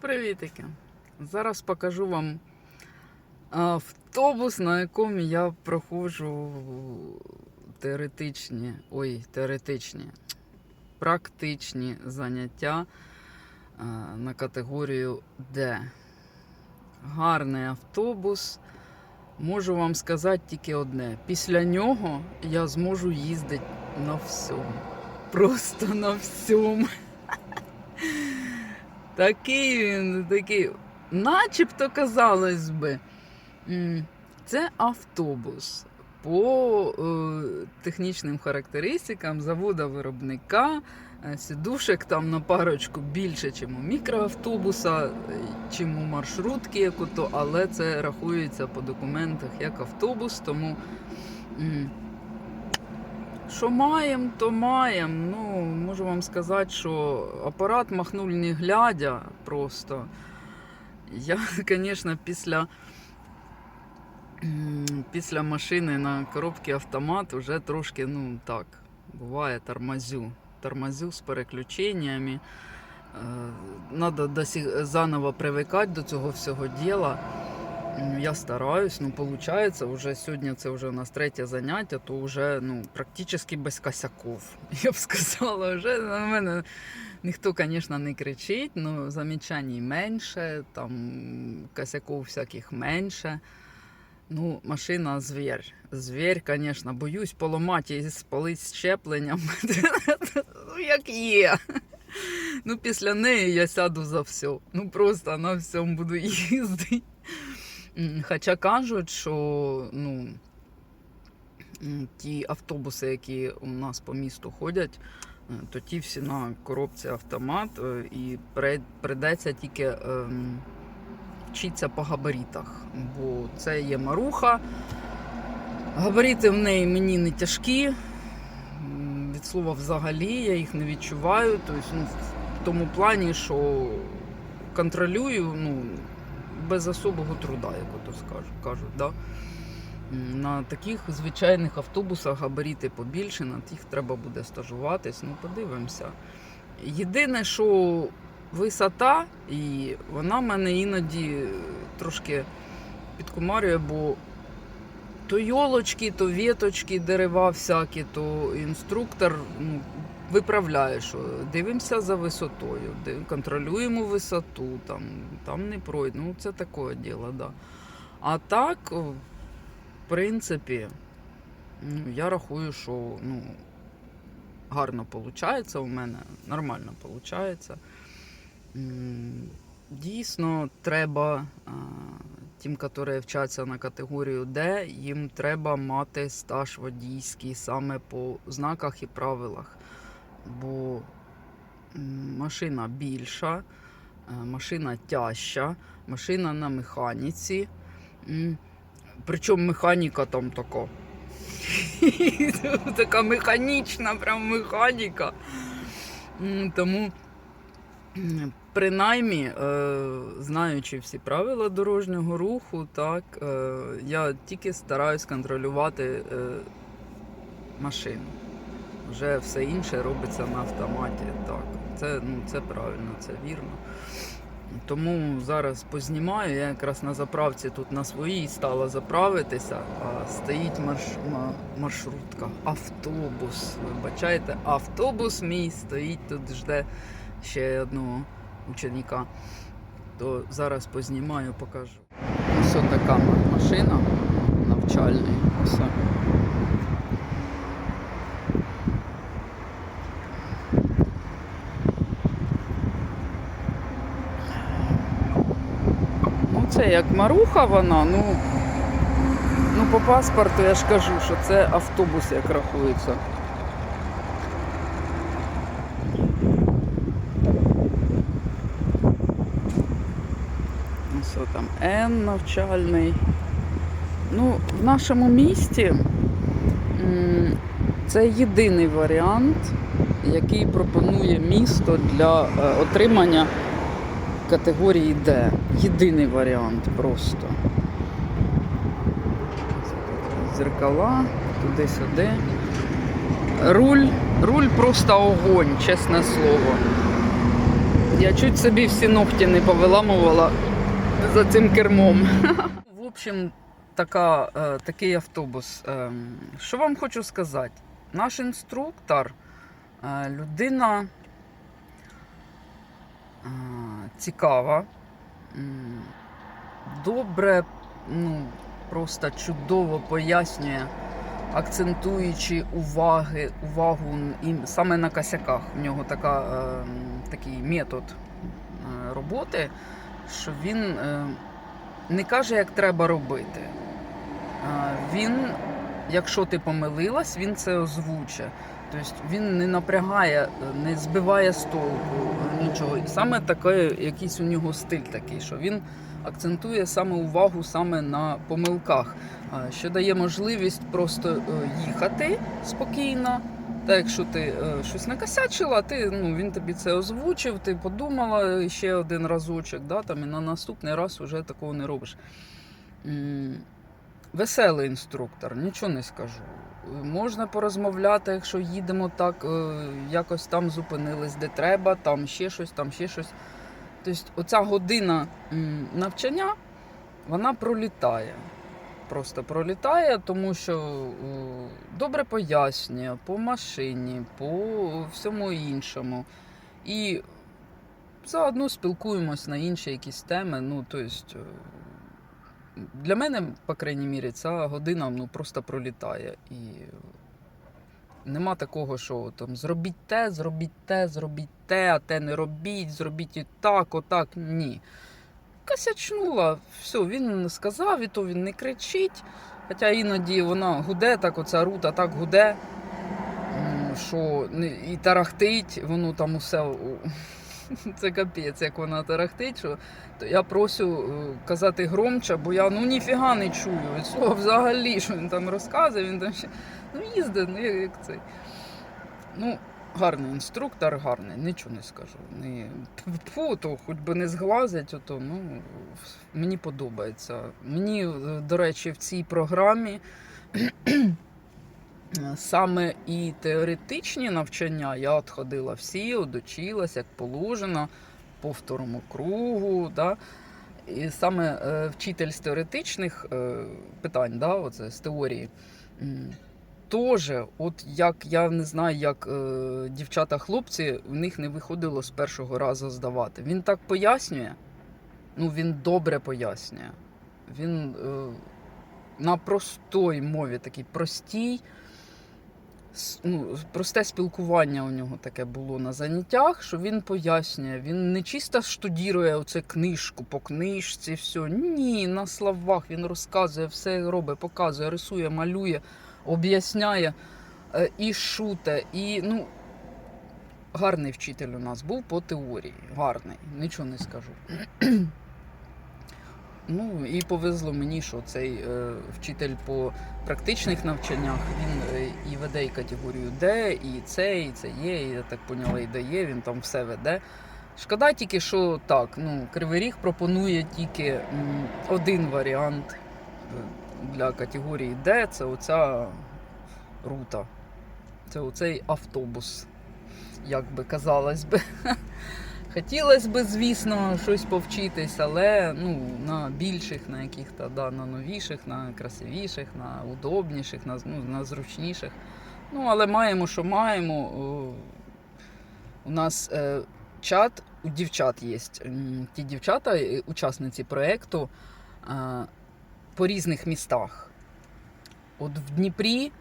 Привітики! Зараз покажу вам автобус, на якому я проходжу теоретичні, ой, теоретичні, практичні заняття на категорію Д. Гарний автобус. Можу вам сказати тільки одне. Після нього я зможу їздити на всьому. Просто на всьому. Такий він, такий, начебто казалось би, це автобус. По е, технічним характеристикам завода виробника е, сідушек там на парочку більше, ніж у мікроавтобуса, е, чим у маршрутки, як ото, але це рахується по документах як автобус, тому. Що маємо, то маємо. Ну, можу вам сказати, що апарат махнуль не глядя просто. Я, звісно, після, після машини на коробці автомат вже трошки, ну так, буває тормозю. Тормозю з переключеннями. Треба заново привикати до цього всього діла. М, Я стараюсь, ну виходить, уже сьогодні це вже у нас третє заняття, то вже ну, практично без косяков. Я б сказала, вже на мене ніхто, звісно, не кричить, але замічань менше, там косяков всяких менше. Ну, машина звір. Звір, звісно, боюсь поламати і спалити щепленням. ну, як є. Ну, після неї я сяду за все. Ну, просто на всьому буду їздити. Хоча кажуть, що ну, ті автобуси, які у нас по місту ходять, е, то ті всі на коробці автомат, е, і при- прийдеться тільки ем, вчитися по габаритах. Бо це є маруха. Габарити в неї мені не тяжкі. Від слова взагалі я їх не відчуваю. Тобто, ну, в тому плані, що контролюю, ну, без особого труда, як ото скажу, кажуть. Да? На таких звичайних автобусах габаріти побільше, на тих треба буде стажуватись. Ну, подивимося. Єдине, що висота, і вона мене іноді трошки підкумарює, бо то йолочки, то віточки, дерева всякі, то інструктор ну, виправляє, що дивимося за висотою, контролюємо висоту, там, там не пройде. Ну, це таке діло, да. А так, в принципі, ну, я рахую, що ну, гарно виходить у мене, нормально виходить. Дійсно, треба тим, які вчаться на категорію Д, їм треба мати стаж водійський саме по знаках і правилах. Бо машина більша, е, машина тяжча, машина на механіці. Причому механіка там така. така механічна, прям механіка. Тому принаймні, е, знаючи всі правила дорожнього руху, так, е, я тільки стараюсь контролювати машину. Вже все інше робиться на автоматі. Так, це, ну, це правильно, це вірно. Тому зараз познімаю. Я якраз на заправці тут на своїй стала заправитися, а стоїть марш... маршрутка, автобус. Вибачайте, автобус мій стоїть тут, жде ще одного ученика. То зараз познімаю, покажу. Ось така машина навчальний. Ось. Ну, як маруха вона, ну, ну по паспорту я ж кажу, що це автобус як рахується. Ось там Н навчальний. Ну, в нашому місті це єдиний варіант, який пропонує місто для е, отримання категорії Д. Єдиний варіант просто. Зеркала, туди-сюди. Руль, руль просто огонь, чесне слово. Я чуть собі всі ногті не повиламувала за цим кермом. В общем, така, е, такий автобус. Ем, Що вам хочу сказати? Наш інструктор, е, людина е, цікава, добре, ну, просто чудово пояснює, акцентуючи уваги, увагу і саме на косяках. У нього така, е, такий метод е, роботи, що він е, не каже, як треба робити. Е, Він, якщо ти помилилась, він це озвучить. Тобто він не напрягає, е, не збиває з толку нічого. І саме такий, якийсь у нього стиль такий, що він акцентує саме увагу саме на помилках, що дає можливість просто е, їхати спокійно. Та якщо ти е, щось накосячила, ти, ну, він тобі це озвучив, ти подумала ще один разочок, да, там, і на наступний раз вже такого не робиш. Веселий інструктор, нічого не скажу. Можна порозмовляти, якщо їдемо так, е, якось там зупинились, де треба, там ще щось, там ще щось. Тобто, оця година навчання, вона пролітає. Просто пролітає, тому що е, добре пояснює по машині, по всьому іншому. І заодно спілкуємось на інші якісь теми. Ну, тобто, е, для мене, по крайній мірі, ця година ну, просто пролітає. І нема такого, що там зробіть те, зробіть те, зробіть те, а те не робіть, зробіть і так, отак. Ні. Косячнула, все, він сказав, і то він не кричить. Хоча іноді вона гуде, так оця рута так гуде, що і тарахтить, воно там усе. Це капець, як вона тарахтить, що то я просю е, казати громче, бо я ну ніфіга не чую від взагалі, що він там розказує, він там ще ну їздить, ну як цей. Ну, гарний інструктор, гарний, нічого не скажу. Не, фу, то хоч би не зглазять, ото, ну, мені подобається. Мені, е, до речі, в цій програмі саме і теоретичні навчання я от ходила всі, одучилась, як положено, по второму кругу. Да? І саме е, вчитель з теоретичних е, питань, да, оце, з теорії. Тоже, от як я не знаю, як е, дівчата-хлопці, в них не виходило з першого разу здавати. Він так пояснює, ну він добре пояснює. Він на простій мові, такий простій, ну, просте спілкування у нього таке було на заняттях, що він пояснює. Він не чисто штудірує оце книжку по книжці, все. Ні, на словах він розказує, все робить, показує, рисує, малює, об'ясняє е, і шуте. І, ну, гарний вчитель у нас був по теорії. Гарний, нічого не скажу. Ну і повезло мені, що цей е, вчитель по практичних навчаннях він е, і веде і категорію Д, і С, і це є, і я так поняла, і дає, він там все веде. Шкода тільки, що так, ну, Кривий Ріг пропонує тільки м, один варіант е, для категорії Д це оця рута. Це оцей автобус, як би казалось би. Хотілося б, звісно, щось повчитись, але ну, на більших, на яких-то да, на новіших, на красивіших, на удобніших, на, ну, на зручніших. Ну, але маємо, що маємо. У нас е, чат у дівчат є. Ті дівчата, е, учасниці проєкту, е, по різних містах. От в Дніпрі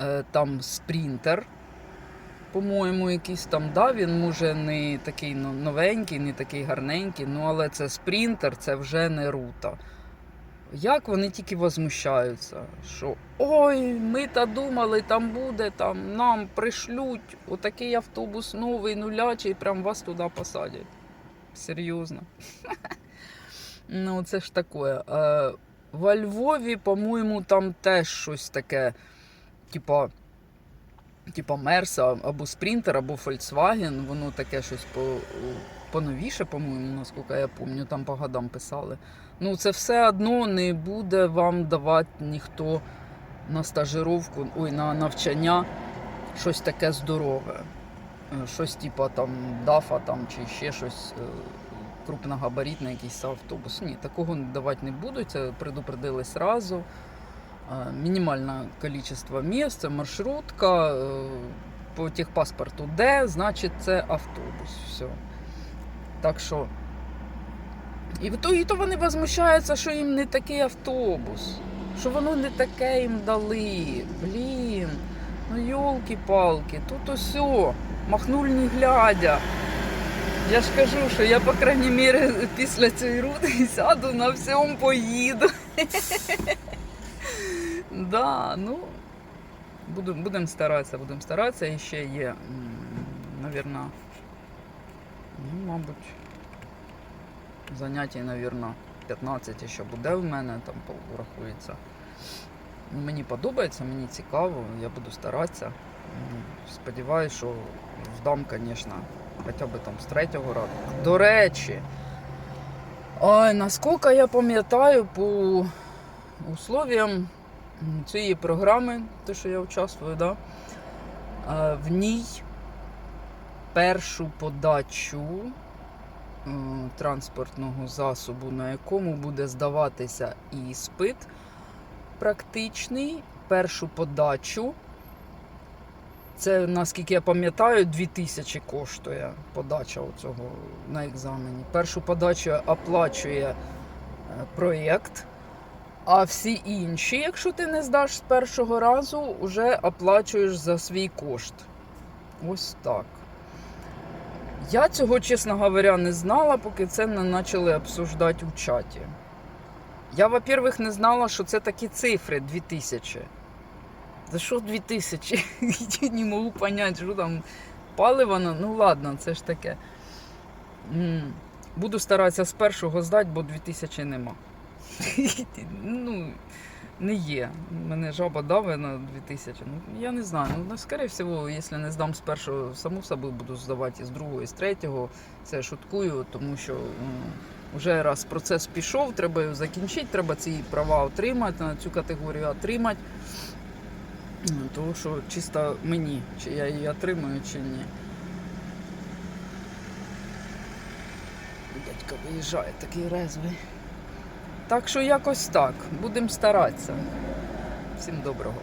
е, там спринтер по-моєму, якийсь там, да, він може не такий новенький, не такий гарненький, ну але це спринтер, це вже не рута. Як вони тільки возмущаються, що ой, ми та думали, там буде, там нам пришлють отакий автобус новий, нулячий, прям вас туди посадять. Серйозно. Ну, це ж таке. Е, Во Львові, по-моєму, там теж щось таке, типа типа Мерса або Спринтер, або Volkswagen, воно таке щось по, поновіше, по-моєму, наскільки я пам'ятаю, там по годам писали. Ну, це все одно не буде вам давати ніхто на стажировку, ой, на навчання щось таке здорове. е, щось типу там дафа там, чи ще щось е, крупногабаритне, якийсь автобус. Ні, такого давати не будуть, це предупредили сразу. Е, Мінімальне кількість місць, це маршрутка, е, по техпаспорту Д, значить це автобус. Все. Так що. І то, і то вони возмущаються, що їм не такий автобус, що воно не таке їм дали. Блін, ну йолки-палки, тут усьо, махнуль не глядя. Я ж кажу, що я, по крайній мірі, після цієї рути сяду на всьому поїду. Да, ну, будемо будем старатися, будемо старатися. І ще є, м, навірно, ну, мабуть, заняття, навірно, 15 ще буде в мене, там порахується. Ну, Мені подобається, мені цікаво, я буду старатися. Сподіваюсь, що здам, звісно, хоча б там з третього разу. До речі, ой, наскільки я пам'ятаю по условіям м, цієї програми, те, що я участвую, да, в ній першу подачу е, транспортного засобу, на якому буде здаватися іспит практичний, першу подачу. Це, наскільки я пам'ятаю, 2000 коштує подача цього на екзамені. Першу подачу оплачує е, проєкт, а всі інші, якщо ти не здаш з першого разу, вже оплачуєш за свій кошт. Ось так. Я цього, чесно говоря, не знала, поки це не почали обсуждати у чаті. Я, во-первых, не знала, що це такі цифри 2000. За що 2000? Я не можу зрозуміти, що там паливо. Ну ладно, це ж таке. Буду старатися з першого здати, бо 2000 нема. ну, не є. Мене жаба давить на 2000. Ну, я не знаю. Ну, скоріше всього, якщо не здам з першого, саму собою буду здавати і з другого, і з третього. Це шуткую, тому що вже раз процес пішов, треба його закінчити, треба ці права отримати, на цю категорію отримати. Ну, Тому що чисто мені, чи я її отримую, чи ні. Дядько виїжджає такий резвий. Так що якось так. Будемо старатися. Всім доброго.